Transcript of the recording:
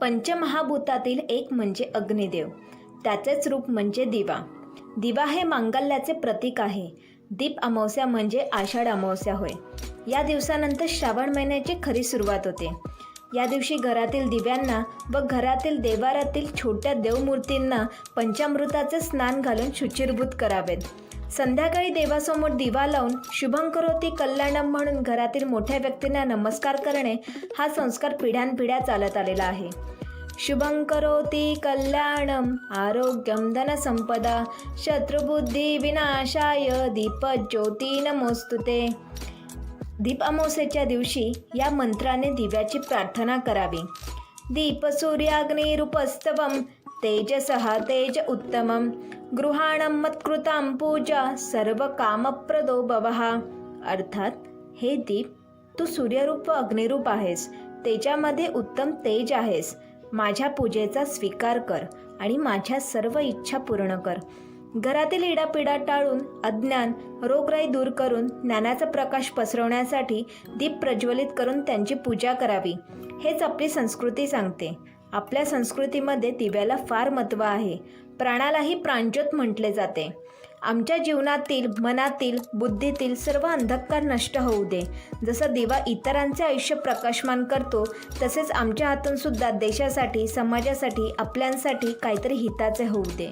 पंचमहाभूतातील एक म्हणजे अग्निदेव. त्याचेच रूप म्हणजे दिवा. दिवा हे मांगल्याचे प्रतीक आहे. दीप अमावस्या म्हणजे आषाढ अमावस्या होय. या दिवसानंतर श्रावण महिन्याची खरी सुरुवात होते. या दिवशी घरातील दिव्यांना व घरातील देवारातील छोट्या देवमूर्तींना पंचामृताचे स्नान घालून शुचिरभूत करावेत. संध्याकाळी देवासमोर दिवा लावून शुभंकरोती कल्याणम म्हणून घरातील मोठ्या व्यक्तींना नमस्कार करणे हा संस्कार पिढ्यानपिढ्या चालत आलेला आहे. शुभंकरोती कल्याणम आरोग्यम धनसंपदा शत्रुबुद्धी विनाशाय दीपज्योती नमोस्तुते. दीप अमावस्येच्या दिवशी या मंत्राने दिव्याची प्रार्थना करावी. दीप सूर्याग्निरुपस्तवम तेजसः तेज उत्तमं गृहाणं मत्कृतां पूजा सर्व कामप्रदो भवः अर्थात हे दीप तू सूर्यरूप व अग्निरूप आहेस तेजामध्ये उत्तम तेज आहेस. माझ्या पूजेचा स्वीकार कर आणि माझ्या सर्व इच्छा पूर्ण कर. घरातील इडापिडा टाळून अज्ञान रोगराई दूर करून ज्ञानाचा प्रकाश पसरवण्यासाठी दीप प्रज्वलित करून त्यांची पूजा करावी. हेच आपली संस्कृती सांगते. आपल्या संस्कृतीमध्ये दिव्याला फार महत्त्व आहे. प्राणालाही प्राणज्योत म्हटले जाते. आमच्या जीवनातील मनातील बुद्धीतील सर्व अंधकार नष्ट होऊ दे. जसं दिवा इतरांचे आयुष्य प्रकाशमान करतो तसेच आमच्या हातून सुद्धा देशासाठी समाजासाठी आपल्यांसाठी काहीतरी हिताचे होऊ दे.